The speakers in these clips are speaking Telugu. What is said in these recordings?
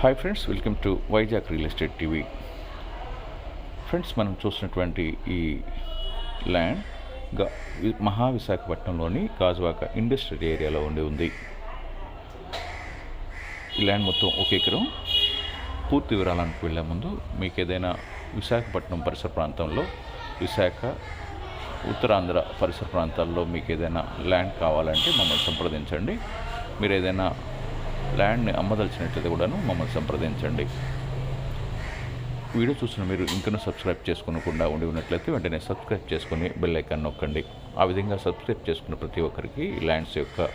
Hi friends welcome to Vizag real estate TV friends మనం చూసినటువంటి ఈ ల్యాండ్గా మహావిశాఖపట్నంలోని మహా విశాఖపట్నంలోని గాజువాక ఇండస్ట్రియల్ ఏరియాలో ఉండి ఉంది. ఈ ల్యాండ్ మొత్తం ఒక ఎకరం. పూర్తి వివరాలకు వెళ్ళే ముందు మీకు ఏదైనా విశాఖపట్నం పరిసర ప్రాంతంలో విశాఖ ఉత్తరాంధ్ర పరిసర ప్రాంతాల్లో మీకు ఏదైనా ల్యాండ్ కావాలంటే మమ్మల్ని సంప్రదించండి. మీరు ఏదైనా ల్యాండ్ని అమ్మదలిచినట్లయితే కూడాను మమ్మల్ని సంప్రదించండి. వీడియో చూసిన మీరు ఇంకనూ సబ్స్క్రైబ్ చేసుకోకుండా ఉండి ఉన్నట్లయితే వెంటనే సబ్స్క్రైబ్ చేసుకొని బెల్ ఐకాన్ నొక్కండి. ఆ విధంగా సబ్స్క్రైబ్ చేసుకున్న ప్రతి ఒక్కరికి ల్యాండ్స్ యొక్క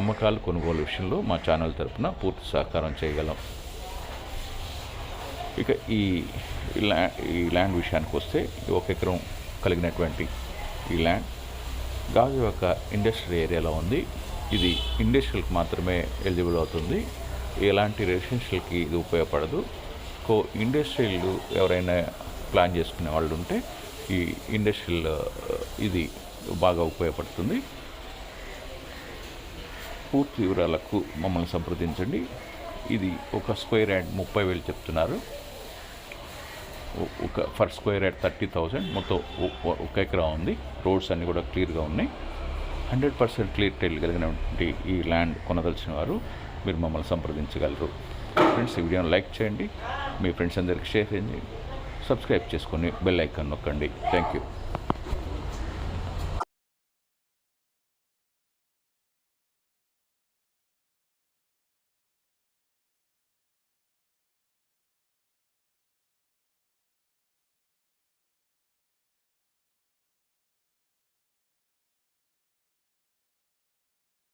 అమ్మకాలు కొనుగోలు విషయంలో మా ఛానల్ తరపున పూర్తి సహకారం చేయగలం. ఇక ఈ ఈ ల్యాండ్ విషయానికి వస్తే ఒక ఎకరం కలిగినటువంటి ఈ ల్యాండ్ గాజు యొక్క ఇండస్ట్రియల్ ఏరియాలో ఉంది. ఇది ఇండస్ట్రియల్కి మాత్రమే ఎలిజిబుల్ అవుతుంది. ఎలాంటి రెసిడెన్షియల్కి ఇది ఉపయోగపడదు. కో ఇండస్ట్రియల్ ఎవరైనా ప్లాన్ చేసుకునే వాళ్ళు ఉంటే ఈ ఇండస్ట్రియల్ ఇది బాగా ఉపయోగపడుతుంది. పూర్తి వివరాలకు మమ్మల్ని సంప్రదించండి. ఇది ఒక స్క్వేర్ యాడ్ ముప్పై వేలు చెప్తున్నారు. ఒక per square yard thirty thousand మొత్తం ఒక ఎకరా ఉంది. రోడ్స్ అన్నీ కూడా క్లియర్గా ఉన్నాయి. హండ్రెడ్ పర్సెంట్ క్లియర్ టైల్ కలిగినటువంటి ఈ ల్యాండ్ కొనదలిచిన వారు మీరు మమ్మల్ని సంప్రదించగలరు. ఫ్రెండ్స్ ఈ వీడియోని లైక్ చేయండి. మీ ఫ్రెండ్స్ అందరికీ షేర్ చేయండి. సబ్స్క్రైబ్ చేసుకొని బెల్ ఐకాన్ నొక్కండి. Thank you